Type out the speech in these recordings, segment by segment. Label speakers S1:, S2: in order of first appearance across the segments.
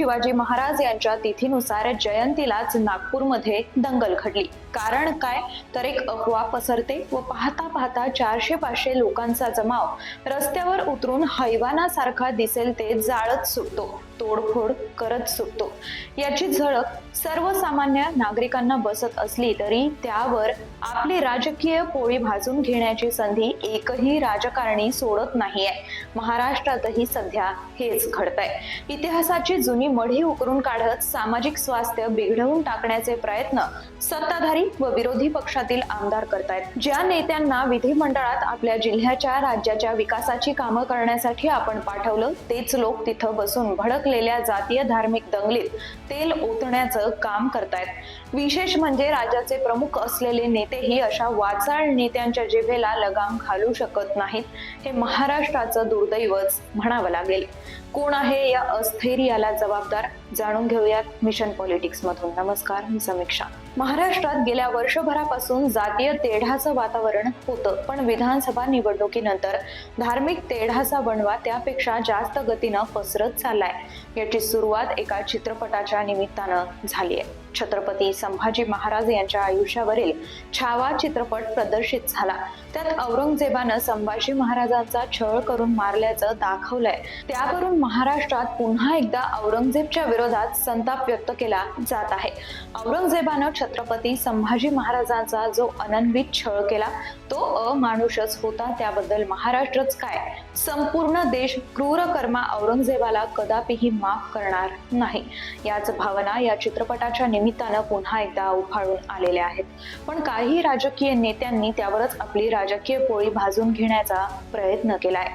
S1: शिवाजी महाराज यांच्या तिथीनुसार जयंतीलाच नागपूरमध्ये दंगल घडली. कारण काय? तर एक अफवा पसरते व पाहता पाहता चारशे पाचशे लोकांचा जमाव रस्त्यावर उतरून हैवानासारखा दिसेल ते जाळत सुटतो तोडफोड करत सुटतो. याची झळक सर्वसामान्य नागरिकांना बसत असली तरी त्यावर आपली राजकीय पोळी भाजून घेण्याची संधी एकही राजकारणी सोडत नाहीये. महाराष्ट्रातही सध्या हेच घडतंय. इतिहासाची जुनी मढी उकरून काढत सामाजिक स्वास्थ्य बिघडवून टाकण्याचे प्रयत्न सत्ताधारी व विरोधी पक्षातील आमदार करतायत. ज्या नेत्यांना विधिमंडळात आपल्या जिल्ह्याच्या राज्याच्या विकासाची कामं करण्यासाठी आपण पाठवलं तेच लोक तिथं बसून भडकलेल्या जातीय धार्मिक दंगलीत तेल ओतण्याचं काम करतायत. विशेष म्हणजे राज्याचे प्रमुख असलेले नेतेही अशा वाचाळ नेत्यांच्या जिभेला लगाम घालू शकत नाहीत हे महाराष्ट्राचं दुर्दैवच म्हणावं लागेल. कोण आहे या अस्थैर्याला जबाबदार जाणून घेऊयात मिशन पॉलिटिक्स मधून नमस्कार मी समीक्षा. महाराष्ट्रात गेल्या वर्षभरापासून जातीय तेढाचं वातावरण होतं पण विधानसभा निवडणुकीनंतर धार्मिक तेढाचा बनवा त्यापेक्षा जास्त गतीनं पसरत चाललाय. याची सुरुवात एका चित्रपटाच्या निमित्तानं झाली आहे. छत्रपती संभाजी महाराज यांच्या आयुष्यावरील छावा चित्रपट प्रदर्शित झाला. त्यात औरंगजेबानं संभाजी महाराजांचा छळ करून मारल्याचं दाखवलंय. त्यावरून महाराष्ट्रात पुन्हा एकदा औरंगजेबच्या विरोधात संताप व्यक्त केला जात आहे. औरंगजेबानं छत्रपती संभाजी महाराजांचा जो अनन्वित छळ केला तो अमानुषच होता. त्याबद्दल महाराष्ट्रच काय? संपूर्ण देश क्रूर कर्मा औरंगजेबाला कदापिही माफ करणार नाही. याच भावना या चित्रपटाच्या निमित्तानं पुन्हा एकदा उफाळून आलेल्या आहेत. पण काही राजकीय नेत्यांनी त्यावरच आपली राजकीय पोळी भाजून घेण्याचा प्रयत्न केलाय.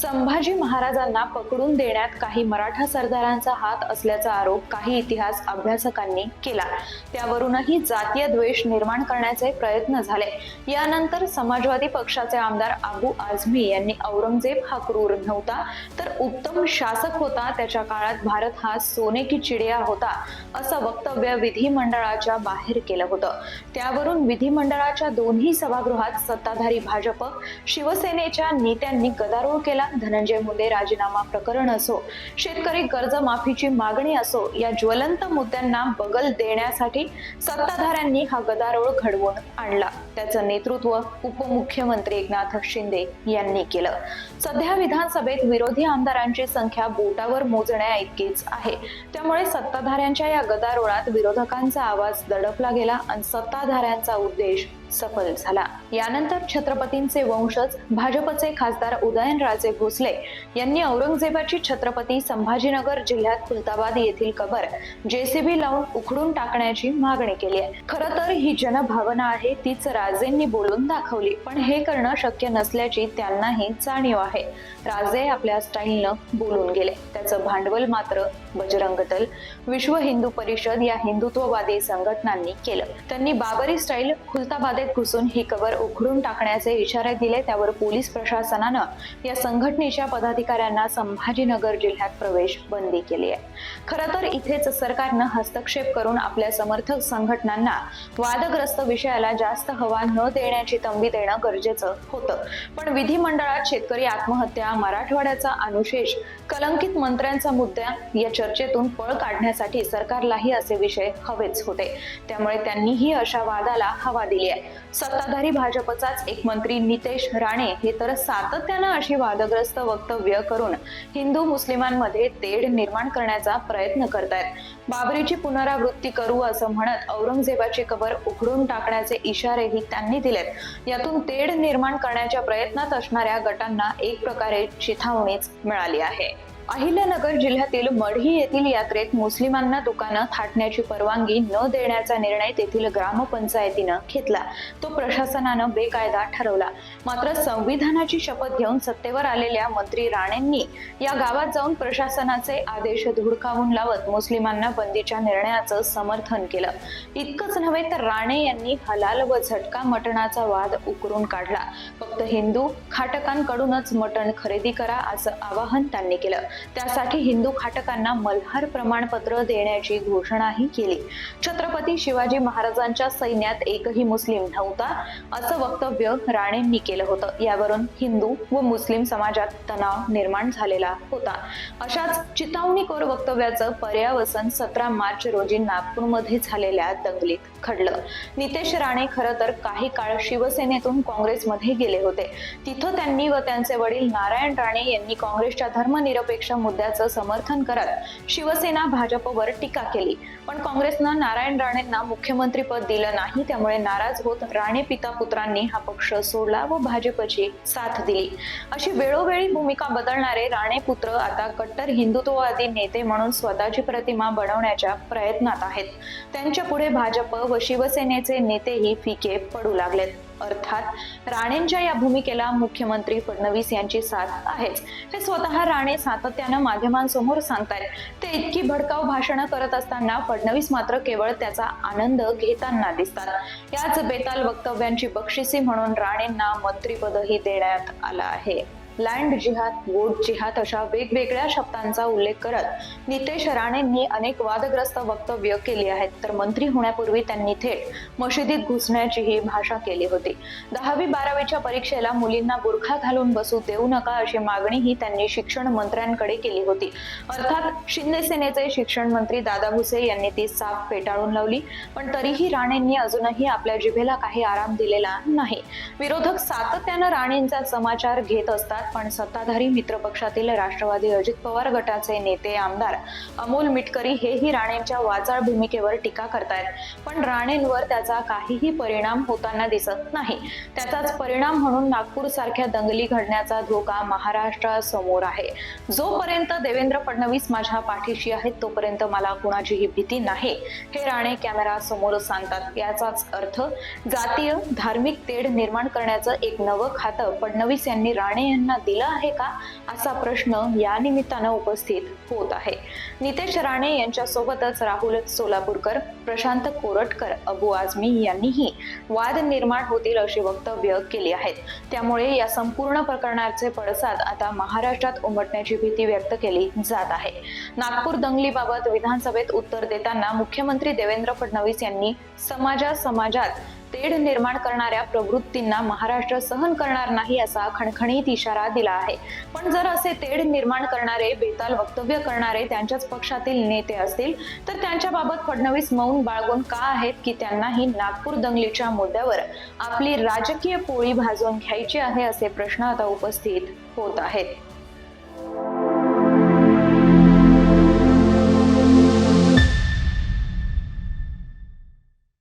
S1: संभाजी महाराजांना पकडून देण्यात काही मराठा सरदारांचा हात असल्याचा आरोप काही इतिहास अभ्यासकांनी केला. त्यावरूनही जातीय द्वेष निर्माण करण्याचे प्रयत्न झाले. यानंतर समाजवादी पक्षाचे आमदार आबू आझमी यांनी औरंगजेब हा क्रूर नव्हता तर उत्तम शासक होता. त्याच्या काळात भारत हा सोने की चिडिया होता असं वक्तव्य विधिमंडळाच्या बाहेर केलं होतं. त्यावरून विधिमंडळाच्या दोन्ही सभागृहात सत्ताधारी भाजप शिवसेनेच्या नेत्यांनी गदारोळ केला. धनंजय मुंडे राजीनामा प्रकरण असो शेतकरी कर्जमाफीची मागणी असो या ज्वलंत मुद्द्यांना बगल देण्यासाठी सत्ताधाऱ्यांनी हा गदारोळ घडवून आणला. त्याचं नेतृत्व उपमुख्यमंत्री एकनाथ शिंदे यांनी केलं. सध्या विधानसभेत विरोधी आमदारांची संख्या बोटावर मोजण्या इतकीच आहे. त्यामुळे सत्ताधाऱ्यांच्या या गदारोळात विरोधकांचा आवाज दडपला गेला आणि सत्ताधाऱ्यांचा उद्देश सफल झाला. यानंतर छत्रपतींचे वंशज भाजपचे खासदार उदयनराजे भोसले यांनी औरंगजेबाची छत्रपती संभाजीनगर जिल्ह्यात खुलताबाद येथील कबर जेसीबी लावून उखडून टाकण्याची मागणी केली आहे. खर तर ही जनभावना आहे तीच राजेंनी बोलून दाखवली पण हे करणं शक्य नसल्याची त्यांनाही जाणीव आहे. राजे आपल्या स्टाईलनं बोलून गेले. त्याचं भांडवल मात्र बजरंग दल विश्व हिंदू परिषद या हिंदुत्ववादी संघटनांनी केलं. त्यांनी बाबरी स्टाईल खुलताबाद खुलताबादेत घुसून ही कबर उखडून टाकण्याचे इशारे दिले. त्यावर पोलीस प्रशासनानं या संघटनेच्या पदाधिकाऱ्यांना संभाजीनगर जिल्ह्यात प्रवेश बंदी केली आहे. खरं तर इथेच सरकारनं हस्तक्षेप करून आपल्या समर्थक संघटनांना वादग्रस्त विषयाला जास्त हवा न देण्याची तंबी देणं गरजेचं होतं. पण विधिमंडळात शेतकरी आत्महत्या मराठवाड्याचा अनुशेष कलंकित मंत्र्यांचा मुद्दा या चर्चेतून पळ काढण्यासाठी सरकारलाही असे विषय हवेच होते. त्यामुळे त्यांनीही अशा वादाला हवा दिली आहे. सत्ताधारी भाजपचाच एक मंत्री नितेश राणे हे तर सातत्यानं अशी वादग्रस्त वक्तव्य करून हिंदू मुस्लिमांमध्ये तेढ निर्माण करण्याचा प्रयत्न करतायत. बाबरीची पुनरावृत्ती करू असं म्हणत औरंगजेबाची कबर उघडून टाकण्याचे इशारेही त्यांनी दिलेत. यातून तेढ निर्माण करण्याच्या प्रयत्नात असणाऱ्या गटांना एक प्रकारे चिथावणीच मिळाली आहे. अहिल्यानगर जिल्ह्यातील मढी येथील यात्रेत मुस्लिमांना दुकानं थाटण्याची परवानगी न देण्याचा निर्णय तेथील ग्रामपंचायतीनं घेतला. तो प्रशासनानं बेकायदा ठरवला. मात्र संविधानाची शपथ घेऊन सत्तेवर आलेल्या मंत्री राणेंनी या गावात जाऊन प्रशासनाचे आदेश धुडकावून लावत मुस्लिमांना बंदीच्या निर्णयाचं समर्थन केलं. इतकंच नव्हे तर राणे यांनी हलाल व झटका मटणाचा वाद उकरून काढला. फक्त हिंदू खाटकांकडूनच मटण खरेदी करा असं आवाहन त्यांनी केलं. त्यासाठी हिंदू खाटकांना मल्हार प्रमाणपत्र देण्याची घोषणाही केली. छत्रपती शिवाजी महाराजांच्या सैन्यात एकही मुस्लिम नव्हता असं वक्तव्य राणेंनी केलं होतं. यावरून हिंदू व मुस्लिम समाजात तणाव निर्माण झालेला होता. अशाच चितावणीकोर वक्तव्याचं पर्यावसन सतरा मार्च रोजी नागपूरमध्ये झालेल्या दंगलीत. खडलं. नितेश राणे खरं तर काही काळ शिवसेनेतून काँग्रेसमध्ये गेले होते. तिथं त्यांनी व त्यांचे वडील नारायण राणे यांनी काँग्रेसच्या धर्मनिरपेक्ष मुद्द्याचं समर्थन करत शिवसेना भाजपवर टीका केली. पण काँग्रेसनं नारायण राणेंना मुख्यमंत्रीपद दिलं नाही त्यामुळे नाराज होत राणे पिता पुत्रांनी हा पक्ष सोडला व भाजपची साथ दिली. अशी वेळोवेळी भूमिका बदलणारे राणे पुत्र आता कट्टर हिंदुत्ववादी नेते म्हणून स्वतःची प्रतिमा बनवण्याच्या प्रयत्नात आहेत. त्यांच्या पुढे भाजप व शिवसेनेचे नेतेही फिके पडू लागलेत. अर्थात राणेंच्या या भूमिकेला मुख्यमंत्री फडणवीस यांची साथ आहेच. हे स्वतः राणे सातत्यानं माध्यमांसमोर सांगतायत. ते इतकी भडकाव भाषणं करत असताना फडणवीस मात्र केवळ त्याचा आनंद घेताना दिसतात. याच बेताल वक्तव्यांची बक्षिसी म्हणून राणेंना मंत्रीपदही देण्यात आलं आहे. लँड जिहाद वोट जिहाद अशा वेगवेगळ्या शब्दांचा उल्लेख करत नितेश राणेंनी अनेक वादग्रस्त वक्तव्य केली आहेत. तर मंत्री होण्यापूर्वी त्यांनी थेट मशिदीत घुसण्याचीही भाषा केली होती. दहावी बारावीच्या परीक्षेला मुलींना बुरखा घालून बसू देऊ नका अशी मागणीही त्यांनी शिक्षण मंत्र्यांकडे केली होती. अर्थात शिंदे सेनेचे शिक्षण मंत्री दादा भुसे यांनी ती साफ फेटाळून लावली. पण तरीही राणेंनी अजूनही आपल्या जिभेला काही आराम दिलेला नाही. विरोधक सातत्यानं राणेंचा समाचार घेत असतात. पण सत्ताधारी मित्रपक्षातील राष्ट्रवादी अजित पवार गटाचे नेते आमदार अमोल मिटकरी हेही राणेंच्या वाचाळ भूमिकेवर टीका करतायत. पण राणेंवर त्याचा काहीही परिणाम होताना दिसत नाही. त्याचाच परिणाम म्हणून नागपूर सारख्या दंगली घडण्याचा धोका महाराष्ट्रासमोर आहे. जोपर्यंत देवेंद्र फडणवीस माझ्या पाठीशी आहेत तोपर्यंत मला कुणाचीही भीती नाही हे राणे कॅमेरा समोर सांगतात. याचाच अर्थ जातीय धार्मिक तेढ निर्माण करण्याचं एक नवं खातं फडणवीस यांनी राणे यांना दिलं आहे का? असा प्रश्न या निमित्तानं उपस्थित होत आहे. नितेश राणे यांच्या सोबतच राहुल सोलापूरकर प्रशांत कोरटकर अबू आझमी यांनीही वाद निर्माण होतील अशी वक्तव्य केली आहेत. त्यामुळे या संपूर्ण प्रकरणाचे पडसाद आता महाराष्ट्रात उमटण्याची भीती व्यक्त केली जात आहे. नागपूर दंगलीबाबत विधानसभेत उत्तर देताना मुख्यमंत्री देवेंद्र फडणवीस यांनी समाजा समाजात तेढ निर्माण करणाऱ्या प्रवृत्तींना महाराष्ट्र सहन करणार नाही असा खणखणीत इशारा दिला आहे. पण जर असे तेढ निर्माण करणारे बेताल वक्तव्य करणारे त्यांच्याच पक्षातील नेते असतील तर त्यांच्याबाबत फडणवीस मौन बाळगून का आहेत की त्यांनाही नागपूर दंगलीच्या मुद्द्यावर आपली राजकीय पोळी भाजून घ्यायची आहे असे प्रश्न आता उपस्थित होत आहेत.